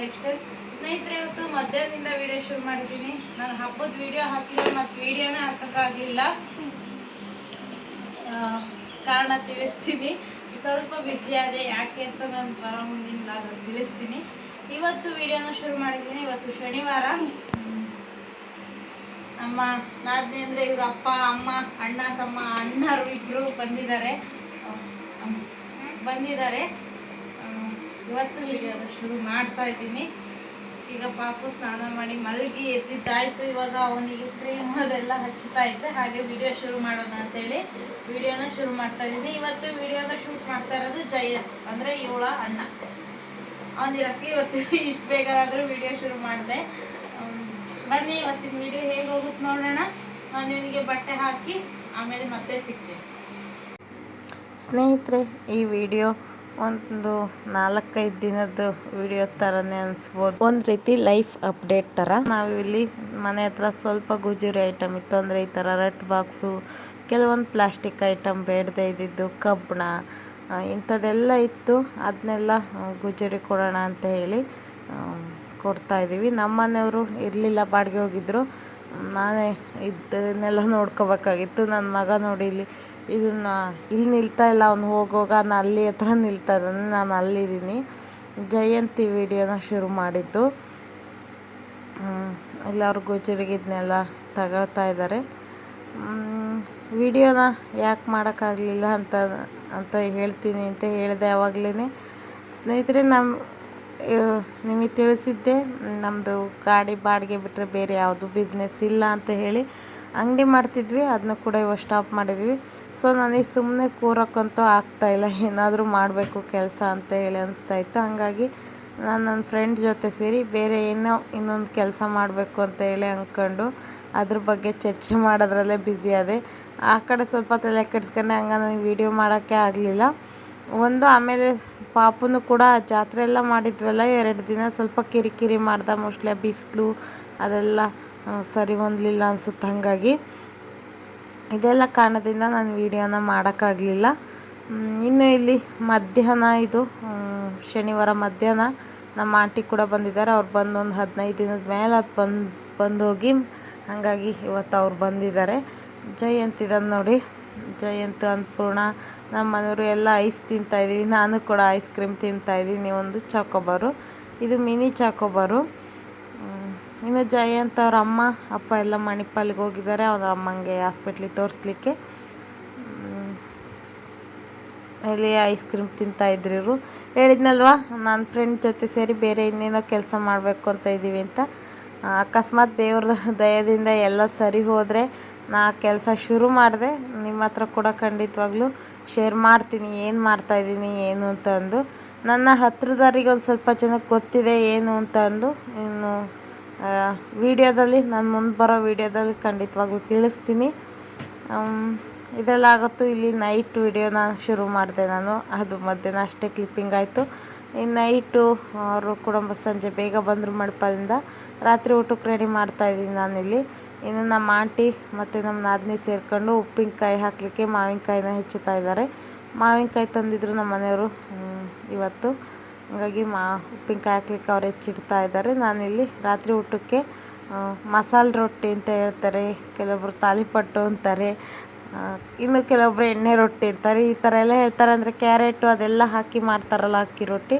Life ಸ್ನೇಹಿತರೆ ಇವತ್ತು ಮಧ್ಯಾಹ್ನದಿಂದ ವಿಡಿಯೋ ಶುರು ಮಾಡಿದ್ದೀನಿ. ನಾನು ಹಬ್ಬದ ವಿಡಿಯೋ ಹಾಕಿದ್ರೆ ಮತ್ತು ವಿಡಿಯೋನೇ ಹಾಕೋಕ್ಕಾಗಲಿಲ್ಲ ಕಾರಣ ತಿಳಿಸ್ತೀನಿ. ಸ್ವಲ್ಪ ಬ್ಯುಸಿ ಆದೆ. ಯಾಕೆ ಅಂತ ನಾನು ಬರ ಮುಂದಿನ ತಿಳಿಸ್ತೀನಿ. ಇವತ್ತು ವಿಡಿಯೋನ ಶುರು ಮಾಡಿದ್ದೀನಿ. ಇವತ್ತು ಶನಿವಾರ. ನಮ್ಮ ನಾದ್ನಿ ಅಂದರೆ ಇವ್ರ ಅಪ್ಪ, ಅಮ್ಮ, ಅಣ್ಣ, ತಮ್ಮ, ಅಣ್ಣರು ಇಬ್ಬರು ಬಂದಿದ್ದಾರೆ. ಬಂದಿದ್ದಾರೆ. ಇವತ್ತು ಈಗ ಶುರು ಮಾಡ್ತಾ ಇದ್ದೀನಿ. ಈಗ ಪಾಪು ಸ್ನಾನ ಮಾಡಿ ಮಲಗಿ ಎದ್ದಿದ್ದಾಯ್ತು. ಇವಾಗ ಅವನಿಗೆ ಕ್ರೀಮ್ ಅದೆಲ್ಲ ಹಚ್ಚುತ್ತಾ ಇದ್ದೆ. ಹಾಗೆ ವಿಡಿಯೋ ಶುರು ಮಾಡೋಣ ಅಂತೇಳಿ ವಿಡಿಯೋನ ಶುರು ಮಾಡ್ತಾ ಇದ್ದೀನಿ. ಇವತ್ತು ವಿಡಿಯೋನ ಶೂಟ್ ಮಾಡ್ತಾ ಇರೋದು ಜಯಂತ್, ಅಂದರೆ ಇವಳ ಅಣ್ಣ. ಅವನಿರಕ್ಕೆ ಇವತ್ತು ಇಷ್ಟು ಬೇಗ ವಿಡಿಯೋ ಶುರು ಮಾಡಿದೆ. ಬನ್ನಿ, ಇವತ್ತಿನ ವಿಡಿಯೋ ಹೇಗೆ ಹೋಗುತ್ತೆ ನೋಡೋಣ. ನಾನು ಇವನಿಗೆ ಬಟ್ಟೆ ಹಾಕಿ ಆಮೇಲೆ ಮತ್ತೆ ಸಿಗ್ತೀನಿ. ಸ್ನೇಹಿತರೆ, ಈ ವಿಡಿಯೋ ಒಂದು ನಾಲ್ಕೈದು ದಿನದ ವಿಡಿಯೋ ಥರನೇ ಅನ್ಸ್ಬೋದು. ಒಂದು ರೀತಿ ಲೈಫ್ ಅಪ್ಡೇಟ್ ಥರ ನಾವಿಲ್ಲಿ ಮನೆ ಹತ್ರ ಸ್ವಲ್ಪ ಗುಜುರಿ ಐಟಮ್ ಇತ್ತು. ಅಂದರೆ ಈ ಥರ ರಟ್ ಬಾಕ್ಸು ಕೆಲವೊಂದು ಪ್ಲಾಸ್ಟಿಕ್ ಐಟಮ್ ಬೇಡದೆ ಇದ್ದಿದ್ದು ಕಬ್ಬಣ ಇಂಥದ್ದೆಲ್ಲ ಇತ್ತು. ಅದನ್ನೆಲ್ಲ ಗುಜುರಿ ಕೊಡೋಣ ಅಂತ ಹೇಳಿ ಕೊಡ್ತಾ ಇದ್ದೀವಿ. ನಮ್ಮ ಮನೆಯವರು ಇರಲಿಲ್ಲ ಬಾಡಿಗೆ ಹೋಗಿದ್ರು. ನಾನೇ ಇದನ್ನೆಲ್ಲ ನೋಡ್ಕೋಬೇಕಾಗಿತ್ತು. ನನ್ನ ಮಗ ನೋಡಿ ಇಲ್ಲಿ ಇದನ್ನ ಇಲ್ಲಿ ನಿಲ್ತಾ ಇಲ್ಲ, ಅವ್ನು ಹೋಗುವಾಗ ನಾನು ಅಲ್ಲಿ ಹತ್ರ ನಿಲ್ತಾ ಇದ್ದಾನೆ, ನಾನು ಅಲ್ಲಿದ್ದೀನಿ. ಜಯಂತಿ ವಿಡಿಯೋನ ಶುರು ಮಾಡಿದ್ದು. ಎಲ್ಲರಿಗೂ ಇದನ್ನೆಲ್ಲ ತಗೊಳ್ತಾ ಇದ್ದಾರೆ. ವಿಡಿಯೋನ ಯಾಕೆ ಮಾಡೋಕ್ಕಾಗಲಿಲ್ಲ ಅಂತ ಅಂತ ಹೇಳ್ತೀನಿ ಅಂತ ಹೇಳಿದೆ ಆವಾಗಲೇ ಸ್ನೇಹಿತರೆ ನಮ್ಮ ನಿಮಗೆ ತಿಳಿಸಿದ್ದೆ ನಮ್ಮದು ಗಾಡಿ ಬಾಡಿಗೆ ಬಿಟ್ಟರೆ ಬೇರೆ ಯಾವುದು ಬಿಸ್ನೆಸ್ ಇಲ್ಲ ಅಂತ ಹೇಳಿ. ಅಂಗಡಿ ಮಾಡ್ತಿದ್ವಿ ಅದನ್ನ ಕೂಡ ಇವಾಗ ಸ್ಟಾಪ್ ಮಾಡಿದ್ವಿ. ಸೊ ನನಗೆ ಸುಮ್ಮನೆ ಕೂರೋಕ್ಕಂತೂ ಇಲ್ಲ, ಏನಾದರೂ ಮಾಡಬೇಕು ಕೆಲಸ ಅಂತ ಹೇಳಿ ಅನಿಸ್ತಾ ಇತ್ತು. ಹಾಗಾಗಿ ನಾನು ನನ್ನ ಫ್ರೆಂಡ್ ಜೊತೆ ಸೇರಿ ಬೇರೆ ಏನೋ ಇನ್ನೊಂದು ಕೆಲಸ ಮಾಡಬೇಕು ಅಂತ ಹೇಳಿ ಅಂದ್ಕೊಂಡು ಅದ್ರ ಬಗ್ಗೆ ಚರ್ಚೆ ಮಾಡೋದ್ರಲ್ಲೇ ಬ್ಯುಸಿ ಆದೆ. ಆ ಕಡೆ ಸ್ವಲ್ಪ ತಲೆ ಕೆಡ್ಸ್ಕೊಂಡೆ ಹಂಗ ನನಗೆ ವೀಡಿಯೋ ಮಾಡೋಕ್ಕೆ ಆಗಲಿಲ್ಲ. ಒಂದು ಆಮೇಲೆ ಪಾಪನು ಕೂಡ ಜಾತ್ರೆ ಎಲ್ಲ ಮಾಡಿದ್ವಲ್ಲ, ಎರಡು ದಿನ ಸ್ವಲ್ಪ ಕಿರಿಕಿರಿ ಮಾಡ್ದೆ, ಮೋಸ್ಟ್ಲಿ ಬಿಸಿಲು ಅದೆಲ್ಲ ಸರಿ ಹೊಂದಲಿಲ್ಲ ಅನ್ಸುತ್ತೆ ಹಾಗಾಗಿ. ಇದೆಲ್ಲ ಕಾರಣದಿಂದ ನಾನು ವೀಡಿಯೋನ ಮಾಡೋಕ್ಕಾಗಲಿಲ್ಲ. ಇನ್ನು ಇಲ್ಲಿ ಮಧ್ಯಾಹ್ನ ಇದು ಶನಿವಾರ ಮಧ್ಯಾಹ್ನ ನಮ್ಮ ಆಂಟಿ ಕೂಡ ಬಂದಿದ್ದಾರೆ. ಅವ್ರು ಬಂದು ಒಂದು ಹದಿನೈದು ದಿನದ ಮೇಲೆ ಅದು ಬಂದು ಬಂದು ಹೋಗಿ ಹಾಗಾಗಿ ಇವತ್ತು ಅವ್ರು ಬಂದಿದ್ದಾರೆ. ಜಯಂತ್ ಇದನ್ನು ನೋಡಿ. ಜಯಂತ್ ಅನ್ನಪೂರ್ಣ, ನಮ್ಮ ಮನೆಯವರು ಎಲ್ಲ ಐಸ್ ತಿಂತಾಯಿದ್ದೀವಿ ನಾನು ಕೂಡ ಐಸ್ ಕ್ರೀಮ್ ತಿಂತಾಯಿದ್ದೀನಿ ಒಂದು ಚಾಕೋಬಾರು. ಇದು ಮಿನಿ ಚಾಕೋಬಾರು. ಇನ್ನು ಜಯಂತ್ ಅವ್ರ ಅಮ್ಮ, ಅಪ್ಪ ಎಲ್ಲ ಮಣಿಪಾಲಿಗೆ ಹೋಗಿದ್ದಾರೆ. ಅವ್ರ ಅಮ್ಮಂಗೆ ಹಾಸ್ಪಿಟ್ಲಿಗೆ ತೋರಿಸ್ಲಿಕ್ಕೆ. ಇಲ್ಲಿ ಐಸ್ ಕ್ರೀಮ್ ತಿಂತಾ ಇದ್ರು ಹೇಳಿದ್ನಲ್ವಾ ನನ್ನ ಫ್ರೆಂಡ್ ಜೊತೆ ಸೇರಿ ಬೇರೆ ಇನ್ನೇನೋ ಕೆಲಸ ಮಾಡಬೇಕು ಅಂತ ಇದ್ದೀವಿ ಅಂತ. ಅಕಸ್ಮಾತ್ ದೇವ್ರ ದಯದಿಂದ ಎಲ್ಲ ಸರಿ ಹೋದರೆ ನಾ ಕೆಲಸ ಶುರು ಮಾಡಿದೆ. ನಿಮ್ಮ ಹತ್ರ ಕೂಡ ಖಂಡಿತವಾಗ್ಲೂ ಶೇರ್ ಮಾಡ್ತೀನಿ. ಏನು ಮಾಡ್ತಾಯಿದ್ದೀನಿ ಏನು ಅಂತ ಅಂದು. ನನ್ನ ಹತ್ರದವರಿಗೆ ಒಂದು ಸ್ವಲ್ಪ ಜನಕ್ಕೆ ಗೊತ್ತಿದೆ, ಏನು ಅಂತ ಅಂದು. ಇನ್ನು ವಿಡಿಯೋದಲ್ಲಿ, ನಾನು ಮುಂದೆ ಬರೋ ವೀಡಿಯೋದಲ್ಲಿ ಖಂಡಿತವಾಗ್ಲೂ ತಿಳಿಸ್ತೀನಿ. ಇದೆಲ್ಲ ಆಗುತ್ತೋ ಇಲ್ಲಿ ನೈಟ್ ವೀಡಿಯೋನ ಶುರು ಮಾಡಿದೆ ನಾನು. ಅದು ಮಧ್ಯಾಹ್ನ ಅಷ್ಟೇ ಕ್ಲಿಪ್ಪಿಂಗ್ ಆಯಿತು. ಇನ್ನು ನೈಟು ಅವರು ಕುಟುಂಬ ಸಂಜೆ ಬೇಗ ಬಂದರು ಮಡಪದಿಂದ ರಾತ್ರಿ ಊಟಕ್ಕೆ ರೆಡಿ ಮಾಡ್ತಾಯಿದ್ದೀನಿ ನಾನಿಲ್ಲಿ. ಇನ್ನು ನಮ್ಮ ಆಂಟಿ ಮತ್ತು ನಮ್ಮ ನಾದಿನಿ ಸೇರಿಕೊಂಡು ಉಪ್ಪಿನಕಾಯಿ ಹಾಕಲಿಕ್ಕೆ ಮಾವಿನಕಾಯಿನ ಹೆಚ್ಚುತ್ತಾ ಇದ್ದಾರೆ. ಮಾವಿನಕಾಯಿ ತಂದಿದ್ರು ನಮ್ಮ ಮನೆಯವರು ಇವತ್ತು. ಹಾಗಾಗಿ ಮಾ ಉಪ್ಪಿನಕಾಯಿ ಹಾಕ್ಲಿಕ್ಕೆ ಅವ್ರು ಹೆಚ್ಚಿಡ್ತಾ ಇದ್ದಾರೆ. ನಾನಿಲ್ಲಿ ರಾತ್ರಿ ಊಟಕ್ಕೆ ಮಸಾಲೆ ರೊಟ್ಟಿ ಅಂತ ಹೇಳ್ತಾರೆ. ಕೆಲವೊಬ್ರು ತಾಲಿಪಟ್ಟು ಅಂತಾರೆ. ಇನ್ನು ಕೆಲವೊಬ್ರು ಎಣ್ಣೆ ರೊಟ್ಟಿ ಅಂತಾರೆ. ಈ ಥರ ಎಲ್ಲ ಹೇಳ್ತಾರೆ. ಅಂದರೆ ಕ್ಯಾರೆಟು ಅದೆಲ್ಲ ಹಾಕಿ ಮಾಡ್ತಾರಲ್ಲ ಅಕ್ಕಿ ರೊಟ್ಟಿ.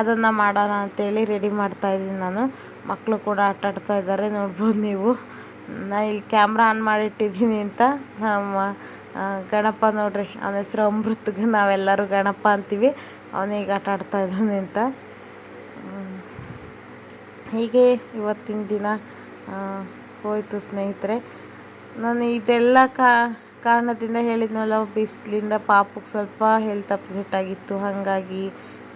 ಅದನ್ನು ಮಾಡೋಣ ಅಂತೇಳಿ ರೆಡಿ ಮಾಡ್ತಾ ಇದ್ದೀನಿ ನಾನು. ಮಕ್ಕಳು ಕೂಡ ಆಟ ಆಡ್ತಾ ಇದ್ದಾರೆ. ನೋಡ್ಬೋದು ನೀವು. ನಾ ಇಲ್ಲಿ ಕ್ಯಾಮ್ರಾ ಆನ್ ಮಾಡಿಟ್ಟಿದ್ದೀನಿ ಅಂತ ನಮ್ಮ ಗಣಪ ನೋಡ್ರಿ. ಅವನ ಹೆಸರು ಅಮೃತ್ಗೆ ನಾವೆಲ್ಲರೂ ಗಣಪ ಅಂತೀವಿ. ಅವನೀಗ ಆಟ ಆಡ್ತಾ ಇದ್ದಾನೆ ಅಂತ. ಹೀಗೆ ಇವತ್ತಿನ ದಿನ ಹೋಯಿತು ಸ್ನೇಹಿತರೆ. ನಾನು ಇದೆಲ್ಲ ಕಾರಣದಿಂದ ಹೇಳಿದ್ನಲ್ಲ, ಬಿಸಿಲಿಂದ ಪಾಪಕ್ಕೆ ಸ್ವಲ್ಪ ಹೆಲ್ತ್ ಅಪ್ಸೆಟ್ ಆಗಿತ್ತು. ಹಾಗಾಗಿ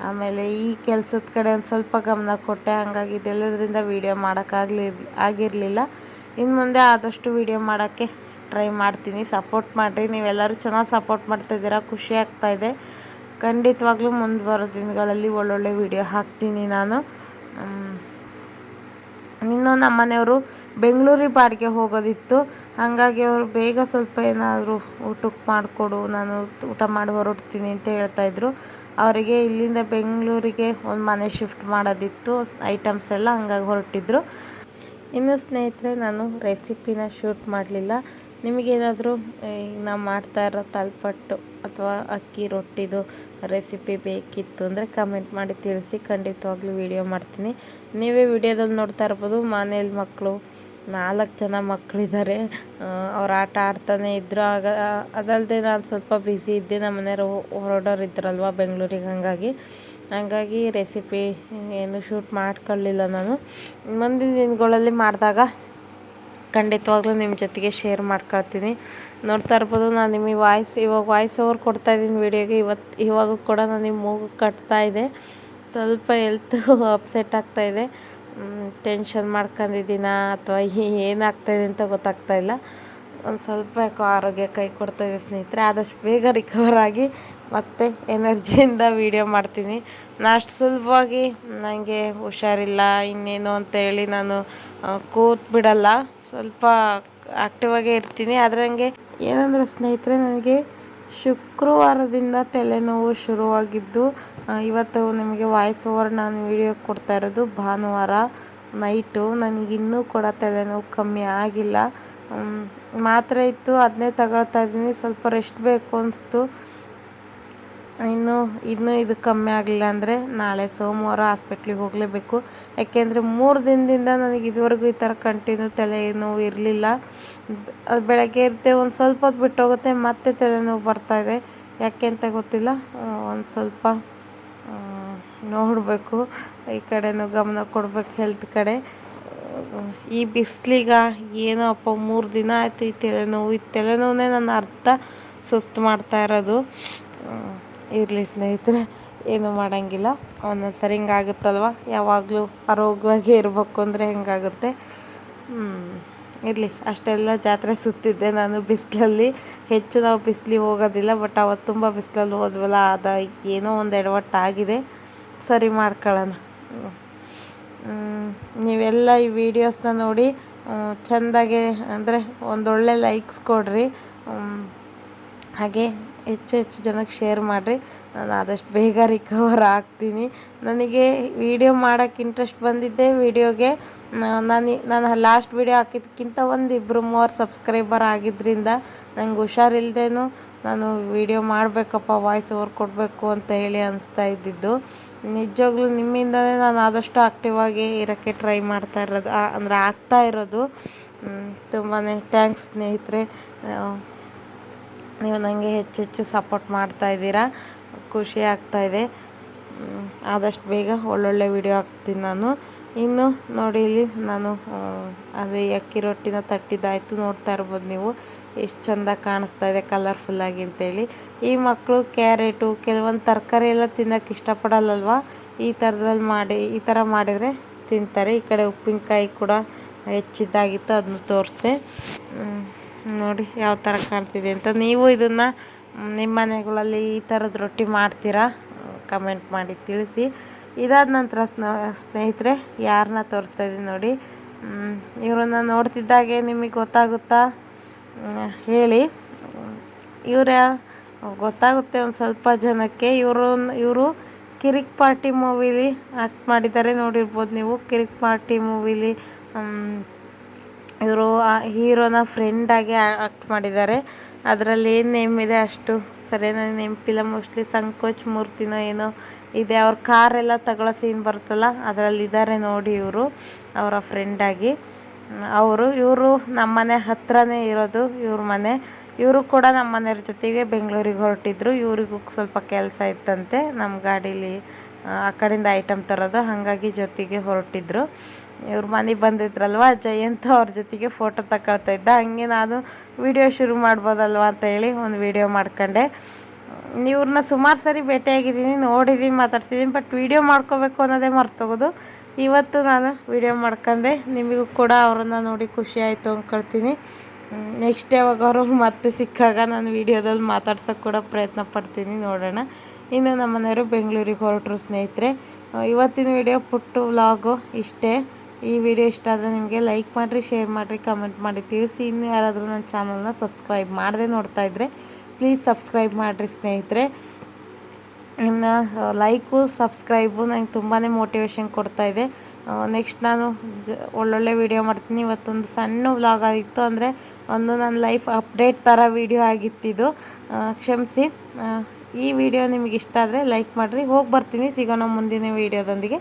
ಆಮೇಲೆ ಈ ಕೆಲಸದ ಕಡೆ ಒಂದು ಸ್ವಲ್ಪ ಗಮನ ಕೊಟ್ಟೆ. ಹಾಗಾಗಿ ಇದೆಲ್ಲದರಿಂದ ವೀಡಿಯೋ ಮಾಡೋಕ್ಕಾಗಲಿ ಆಗಿರಲಿಲ್ಲ. ಇನ್ನು ಮುಂದೆ ಆದಷ್ಟು ವೀಡಿಯೋ ಮಾಡೋಕ್ಕೆ ಟ್ರೈ ಮಾಡ್ತೀನಿ, ಸಪೋರ್ಟ್ ಮಾಡಿರಿ. ನೀವೆಲ್ಲರೂ ಚೆನ್ನಾಗಿ ಸಪೋರ್ಟ್ ಮಾಡ್ತಾಯಿದ್ದೀರಾ ಖುಷಿ ಆಗ್ತಾಯಿದೆ ಖಂಡಿತವಾಗ್ಲೂ ಮುಂದೆ ಬರೋ ದಿನಗಳಲ್ಲಿ ಒಳ್ಳೊಳ್ಳೆ ವಿಡಿಯೋ ಹಾಕ್ತೀನಿ ನಾನು. ಇನ್ನು ನಮ್ಮ ಮನೆಯವರು ಬೆಂಗಳೂರಿಗೆ ಬಾಡಿಗೆ ಹೋಗೋದಿತ್ತು. ಹಾಗಾಗಿ ಅವರು ಬೇಗ ಸ್ವಲ್ಪ ಏನಾದರೂ ಊಟಕ್ಕೆ ಮಾಡಿಕೊಡು, ನಾನು ಊಟ ಮಾಡಿ ಹೊರಡ್ತೀನಿ ಅಂತ ಹೇಳ್ತಾಯಿದ್ರು ಅವರಿಗೆ ಇಲ್ಲಿಂದ ಬೆಂಗಳೂರಿಗೆ ಒಂದು ಮನೆ ಶಿಫ್ಟ್ ಮಾಡೋದಿತ್ತು, ಐಟಮ್ಸ್ ಎಲ್ಲ ಹಂಗಾಗಿ ಹೊರಟಿದ್ರು. ಇನ್ನು ಸ್ನೇಹಿತರೆ, ನಾನು ರೆಸಿಪಿನ ಶೂಟ್ ಮಾಡಲಿಲ್ಲ. ನಿಮಗೇನಾದರೂ ನಾವು ಮಾಡ್ತಾ ಇರೋ ತಲ್ಪಟ್ಟು ಅಥವಾ ಅಕ್ಕಿ ರೊಟ್ಟಿದು ರೆಸಿಪಿ ಬೇಕಿತ್ತು ಅಂದರೆ ಕಮೆಂಟ್ ಮಾಡಿ ತಿಳಿಸಿ. ಖಂಡಿತವಾಗ್ಲೂ ವಿಡಿಯೋ ಮಾಡ್ತೀನಿ. ನೀವೇ ವಿಡಿಯೋದಲ್ಲಿ ನೋಡ್ತಾ ಇರ್ಬೋದು, ಮನೇಲಿ ಮಕ್ಕಳು ನಾಲ್ಕು ಜನ ಮಕ್ಕಳಿದ್ದಾರೆ ಅವ್ರು ಆಟ ಆಡ್ತಾನೆ ಇದ್ದರು ಆಗ ಅದಲ್ಲದೆ ನಾನು ಸ್ವಲ್ಪ ಬ್ಯುಸಿ ಇದ್ದೆ ನಮ್ಮ ಮನೆಯವರು ಹೊರಡೋರು ಇದ್ರಲ್ವ ಬೆಂಗಳೂರಿಗೆ, ಹಾಗಾಗಿ ಹಾಗಾಗಿ ರೆಸಿಪಿ ಏನು ಶೂಟ್ ಮಾಡ್ಕೊಳ್ಳಿಲ್ಲ ನಾನು. ಮುಂದಿನ ದಿನಗಳಲ್ಲಿ ಮಾಡಿದಾಗ ಖಂಡಿತವಾಗ್ಲೂ ನಿಮ್ಮ ಜೊತೆಗೆ ಶೇರ್ ಮಾಡ್ಕೊಳ್ತೀನಿ. ನೋಡ್ತಾ ಇರ್ಬೋದು, ನಾನು ನಿಮಗೆ ವಾಯ್ಸ್ ಇವಾಗ ವಾಯ್ಸ್ ಓವರ್ ಕೊಡ್ತಾ ಇದ್ದೀನಿ ವಿಡಿಯೋಗೆ ಇವತ್ತು ಇವಾಗ ಕೂಡ ನಾನು ನಿಮ್ಮ ಮೂಗು ಕಟ್ತಾ ಇದೆ. ಸ್ವಲ್ಪ ಹೆಲ್ತ್ ಅಪ್ಸೆಟ್ ಆಗ್ತಾ ಇದೆ. ಟೆನ್ಷನ್ ಮಾಡ್ಕೊಂಡಿದ್ದೀನ ಅಥವಾ ಏನಾಗ್ತಾಯಿದೆ ಅಂತ ಗೊತ್ತಾಗ್ತಾ ಇಲ್ಲ. ಒಂದು ಸ್ವಲ್ಪ ಆರೋಗ್ಯ ಕೈ ಕೊಡ್ತಾ ಇದೆ ಸ್ನೇಹಿತರೆ, ಆದಷ್ಟು ಬೇಗ ರಿಕವರ್ ಆಗಿ ಮತ್ತೆ ಎನರ್ಜಿಯಿಂದ ವೀಡಿಯೋ ಮಾಡ್ತೀನಿ. ನಾನು ಅಷ್ಟು ಸುಲಭವಾಗಿ ನನಗೆ ಹುಷಾರಿಲ್ಲ, ಇನ್ನೇನು ಅಂತೇಳಿ ನಾನು ಕೂತ್ ಬಿಡಲ್ಲ ಸ್ವಲ್ಪ ಆಕ್ಟಿವ್ ಆಗೇ ಇರ್ತೀನಿ. ಆದರೆ ನನಗೆ ಏನಂದರೆ ಸ್ನೇಹಿತರೆ, ನನಗೆ ಶುಕ್ರವಾರದಿಂದ ತಲೆನೋವು ಶುರುವಾಗಿದ್ದು ಇವತ್ತು ನಿಮಗೆ ವಾಯ್ಸ್ ಓವರ್ ನಾನು ವಿಡಿಯೋ ಕೊಡ್ತಾ ಇರೋದು ಭಾನುವಾರ ನೈಟು ನನಗಿನ್ನೂ ಕೂಡ ತಲೆನೋವು ಕಮ್ಮಿ ಆಗಿಲ್ಲ. ಮಾತ್ರೆ ಇತ್ತು, ಅದನ್ನೇ ತಗೊಳ್ತಾ ಇದ್ದೀನಿ. ಸ್ವಲ್ಪ ರೆಸ್ಟ್ ಬೇಕು ಅನಿಸ್ತು. ಇನ್ನು, ಇನ್ನೂ ಇದು ಕಮ್ಮಿ ಆಗಲಿಲ್ಲ ಅಂದರೆ ನಾಳೆ ಸೋಮವಾರ ಹಾಸ್ಪಿಟ್ಲಿಗೆ ಹೋಗಲೇಬೇಕು. ಯಾಕೆಂದರೆ ಮೂರು ದಿನದಿಂದ ನನಗೆ ಇದುವರೆಗೂ ಈ ಥರ ಕಂಟಿನ್ಯೂ ತಲೆ ನೋವು ಇರಲಿಲ್ಲ. ಅದು ಬೆಳಗ್ಗೆ ಇರುತ್ತೆ, ಒಂದು ಸ್ವಲ್ಪ ಹೊತ್ತು ಬಿಟ್ಟೋಗುತ್ತೆ, ಮತ್ತೆ ತಲೆನೋವು ಇದೆ. ಯಾಕೆ ಅಂತ ಗೊತ್ತಿಲ್ಲ. ಒಂದು ಸ್ವಲ್ಪ ನೋಡಬೇಕು. ಈ ಕಡೆನೂ ಗಮನ ಕೊಡಬೇಕು ಹೆಲ್ತ್ ಕಡೆ. ಈ ಬಿಸಿಲಿಗ ಏನೋ ಅಪ್ಪ, ಮೂರು ದಿನ ಆಯಿತು ಈ ತಲೆನೋವು ಈ ತಲೆನೋವನ್ನೇ ನನ್ನ ಅರ್ಥ ಸುಸ್ತು ಮಾಡ್ತಾ ಇರೋದು. ಇರಲಿ ಸ್ನೇಹಿತರೆ, ಏನು ಮಾಡೋಂಗಿಲ್ಲ. ಒಂದೊಂದು ಸರಿ ಹಿಂಗಾಗುತ್ತಲ್ವ? ಯಾವಾಗಲೂ ಆರೋಗ್ಯವಾಗಿ ಇರಬೇಕು ಅಂದರೆ ಹೆಂಗಾಗುತ್ತೆ? ಇರಲಿ. ಅಷ್ಟೆಲ್ಲ ಜಾತ್ರೆ ಸುತ್ತಿದ್ದೆ ನಾನು ಬಿಸಿಲಲ್ಲಿ. ಹೆಚ್ಚು ನಾವು ಬಿಸಿಲಿಗೆ ಹೋಗೋದಿಲ್ಲ, ಬಟ್ ಅವತ್ತು ತುಂಬ ಬಿಸಿಲಲ್ಲಿ ಹೋದ್ವಲ್ಲ, ಅದು ಏನೋ ಒಂದು ಎಡವಟ್ಟಾಗಿದೆ. ಸರಿ ಮಾಡ್ಕೊಳ್ಳೋಣ. ನೀವೆಲ್ಲ ಈ ವಿಡಿಯೋಸ್ನ ನೋಡಿ ಚೆಂದಾಗೆ ಅಂದರೆ ಒಂದೊಳ್ಳೆ ಲೈಕ್ಸ್ ಕೊಡ್ರಿ. ಹಾಗೆ ಹೆಚ್ಚು ಹೆಚ್ಚು ಜನಕ್ಕೆ ಶೇರ್ ಮಾಡಿರಿ. ನಾನು ಆದಷ್ಟು ಬೇಗ ರಿಕವರ್ ಆಗ್ತೀನಿ. ನನಗೆ ವಿಡಿಯೋ ಮಾಡೋಕ್ಕೆ ಇಂಟ್ರೆಸ್ಟ್ ಬಂದಿದ್ದೆ. ವಿಡಿಯೋಗೆ ನಾನು ನಾನು ಲಾಸ್ಟ್ ವಿಡಿಯೋ ಹಾಕಿದ್ದಕ್ಕಿಂತ ಒಂದು ಇಬ್ಬರು ಮೂವರು ಸಬ್ಸ್ಕ್ರೈಬರ್ ಆಗಿದ್ದರಿಂದ ನಂಗೆ ಹುಷಾರಿಲ್ದೇನು ನಾನು ವಿಡಿಯೋ ಮಾಡಬೇಕಪ್ಪ ವಾಯ್ಸ್ ಓವರ್ ಕೊಡಬೇಕು ಅಂತ ಹೇಳಿ ಅನಿಸ್ತಾ ಇದ್ದಿದ್ದು. ನಿಜವಾಗ್ಲೂ ನಿಮ್ಮಿಂದನೇ ನಾನು ಆದಷ್ಟು ಆಕ್ಟಿವ್ ಆಗಿ ಇರೋಕ್ಕೆ ಟ್ರೈ ಮಾಡ್ತಾ ಇರೋದು ಅಂದರೆ ಆಗ್ತಾ ಇರೋದು. ತುಂಬಾ ಥ್ಯಾಂಕ್ಸ್ ಸ್ನೇಹಿತರೆ. ನೀವು ನನಗೆ ಹೆಚ್ಚು ಹೆಚ್ಚು ಸಪೋರ್ಟ್ ಮಾಡ್ತಾ ಇದ್ದೀರಾ? ಖುಷಿ ಆಗ್ತಾ ಇದೆ. ಆದಷ್ಟು ಬೇಗ ಒಳ್ಳೊಳ್ಳೆ ವಿಡಿಯೋ ಹಾಕ್ತೀನಿ ನಾನು. ಇನ್ನು ನೋಡಿ ಇಲ್ಲಿ ನಾನು ಅದೇ ಅಕ್ಕಿ ರೊಟ್ಟಿನ ತಟ್ಟಿದ್ದಾಯಿತು ನೋಡ್ತಾ ಇರ್ಬೋದು ನೀವು. ಎಷ್ಟು ಚಂದ ಕಾಣಿಸ್ತಾ ಇದೆ ಕಲರ್ಫುಲ್ಲಾಗಿ ಅಂತೇಳಿ. ಈ ಮಕ್ಕಳು ಕ್ಯಾರೆಟು, ಕೆಲವೊಂದು ತರಕಾರಿ ಎಲ್ಲ ತಿನ್ನೋಕ್ಕೆ ಇಷ್ಟಪಡಲ್ಲಲ್ವ? ಈ ಥರದಲ್ಲಿ ಮಾಡಿ, ಈ ಥರ ಮಾಡಿದರೆ ತಿಂತಾರೆ. ಈ ಕಡೆ ಉಪ್ಪಿನಕಾಯಿ ಕೂಡ ಹೆಚ್ಚಿದ್ದಾಗಿತ್ತು, ಅದನ್ನು ತೋರಿಸ್ದೆ. ನೋಡಿ ಯಾವ ಥರ ಕಾಣ್ತಿದೆ ಅಂತ. ನೀವು ಇದನ್ನು ನಿಮ್ಮ ಮನೆಗಳಲ್ಲಿ ಈ ಥರದ ರೊಟ್ಟಿ ಮಾಡ್ತೀರಾ? ಕಮೆಂಟ್ ಮಾಡಿ ತಿಳಿಸಿ. ಇದಾದ ನಂತರ ಸ್ನೇಹಿತರೆ ಯಾರನ್ನ ತೋರಿಸ್ತಾ ಇದ್ದೀನಿ ನೋಡಿ. ಇವರನ್ನ ನೋಡ್ತಿದ್ದಾಗೆ ನಿಮಗೆ ಗೊತ್ತಾಗುತ್ತಾ? ಹೇಳಿ. ಇವರ, ಗೊತ್ತಾಗುತ್ತೆ ಒಂದು ಸ್ವಲ್ಪ ಜನಕ್ಕೆ. ಇವರು ಇವರು ಕಿರಿಕ್ ಪಾರ್ಟಿ ಮೂವಿಲಿ ಆ್ಯಕ್ಟ್ ಮಾಡಿದ್ದಾರೆ ನೋಡಿರ್ಬೋದು ನೀವು. ಕಿರಿಕ್ ಪಾರ್ಟಿ ಮೂವಿಲಿ ಇವರು ಹೀರೋನ ಫ್ರೆಂಡಾಗಿ ಆ್ಯಕ್ಟ್ ಮಾಡಿದ್ದಾರೆ. ಅದರಲ್ಲಿ ಏನು ನೇಮ್ ಇದೆ ಅಷ್ಟು. ಸರಿ ನನಗೆ ನೆನಪಿಲ್ಲ. ಮೋಸ್ಟ್ಲಿ ಸಂಕೋಚ್, ಮೂರ್ತಿನೋ ಏನೋ ಇದೆ. ಅವ್ರ ಕಾರೆಲ್ಲ ತಗೊಳ್ಳೋ ಸೀನ್ ಬರುತ್ತಲ್ಲ ಅದರಲ್ಲಿ ಇದ್ದಾರೆ ನೋಡಿ ಇವರು, ಅವರ ಫ್ರೆಂಡಾಗಿ ಅವರು, ಇವರು ನಮ್ಮ ಮನೆ ಹತ್ರನೇ ಇರೋದು ಇವ್ರ ಮನೆ. ಇವರು ಕೂಡ ನಮ್ಮ ಮನೆಯವ್ರ ಜೊತೆಗೆ ಬೆಂಗಳೂರಿಗೆ ಹೊರಟಿದ್ರು. ಇವ್ರಿಗೂ ಸ್ವಲ್ಪ ಕೆಲಸ ಇತ್ತಂತೆ. ನಮ್ಮ ಗಾಡೀಲಿ, ಆ ಆ ಕಡೆಯಿಂದ ಐಟಮ್ ತರೋದು. ಹಾಗಾಗಿ ಜೊತೆಗೆ ಹೊರಟಿದ್ರು. ಇವ್ರ ಮನೆಗೆ ಬಂದಿದ್ರಲ್ವ? ಜಯಂತ ಅವ್ರ ಜೊತೆಗೆ ಫೋಟೋ ತಗೊಳ್ತಾ ಇದ್ದ. ಹಂಗೆ ನಾನು ವಿಡಿಯೋ ಶುರು ಮಾಡ್ಬೋದಲ್ವ ಅಂತ ಹೇಳಿ ಒಂದು ವಿಡಿಯೋ ಮಾಡ್ಕೊಂಡೆ. ಇವ್ರನ್ನ ಸುಮಾರು ಸರಿ ಭೇಟಿಯಾಗಿದ್ದೀನಿ ನೋಡಿದ್ದೀನಿ ಮಾತಾಡ್ಸಿದ್ದೀನಿ ಬಟ್ ವಿಡಿಯೋ ಮಾಡ್ಕೋಬೇಕು ಅನ್ನೋದೇ ಮರ್ತೋಗೋದು. ಇವತ್ತು ನಾನು ವಿಡಿಯೋ ಮಾಡ್ಕೊಂಡೆ. ನಿಮಗೂ ಕೂಡ ಅವ್ರನ್ನ ನೋಡಿ ಖುಷಿ ಆಯಿತು ಅಂದ್ಕೊಳ್ತೀನಿ ನೆಕ್ಸ್ಟ್ ಯಾವಾಗ ಅವರು ಮತ್ತೆ ಸಿಕ್ಕಾಗ ನಾನು ವಿಡಿಯೋದಲ್ಲಿ ಮಾತಾಡ್ಸೋಕೆ ಕೂಡ ಪ್ರಯತ್ನ ಪಡ್ತೀನಿ ನೋಡೋಣ. ಇನ್ನು ನಮ್ಮ ಮನೆಯವರು ಬೆಂಗಳೂರಿಗೆ ಹೊರಟರು ಸ್ನೇಹಿತರೆ. ಇವತ್ತಿನ ವಿಡಿಯೋ ಪುಟ್ಟು ವ್ಲಾಗು ಇಷ್ಟೇ. ಈ ವಿಡಿಯೋ ಇಷ್ಟ ಆದರೆ ನಿಮಗೆ ಲೈಕ್ ಮಾಡಿರಿ, ಶೇರ್ ಮಾಡಿರಿ, ಕಮೆಂಟ್ ಮಾಡಿ. ತಿಳಿಸಿ ಇನ್ನು ಯಾರಾದರೂ ನನ್ನ ಚಾನಲ್ನ ಸಬ್ಸ್ಕ್ರೈಬ್ ಮಾಡದೆ ನೋಡ್ತಾ ಇದ್ದರೆ ಪ್ಲೀಸ್ ಸಬ್ಸ್ಕ್ರೈಬ್ ಮಾಡಿರಿ ಸ್ನೇಹಿತರೆ. ನಿಮ್ಮ ಲೈಕು, ಸಬ್ಸ್ಕ್ರೈಬು ನನಗೆ ತುಂಬಾ ಮೋಟಿವೇಶನ್ ಇದೆ. ನೆಕ್ಸ್ಟ್ ನಾನು ಒಳ್ಳೊಳ್ಳೆ ವೀಡಿಯೋ ಮಾಡ್ತೀನಿ. ಇವತ್ತೊಂದು ಸಣ್ಣ ವ್ಲಾಗ್ ಆಗಿತ್ತು ಅಂದರೆ ಒಂದು ನನ್ನ ಲೈಫ್ ಅಪ್ಡೇಟ್ ಥರ ವೀಡಿಯೋ ಆಗಿತ್ತಿದು. ಕ್ಷಮಿಸಿ. ಈ ವಿಡಿಯೋ ನಿಮಗೆ ಇಷ್ಟ ಆದರೆ ಲೈಕ್ ಮಾಡಿರಿ. ಹೋಗಿ ಬರ್ತೀನಿ. ಸಿಗೋಣ ಮುಂದಿನ ವೀಡಿಯೋದೊಂದಿಗೆ.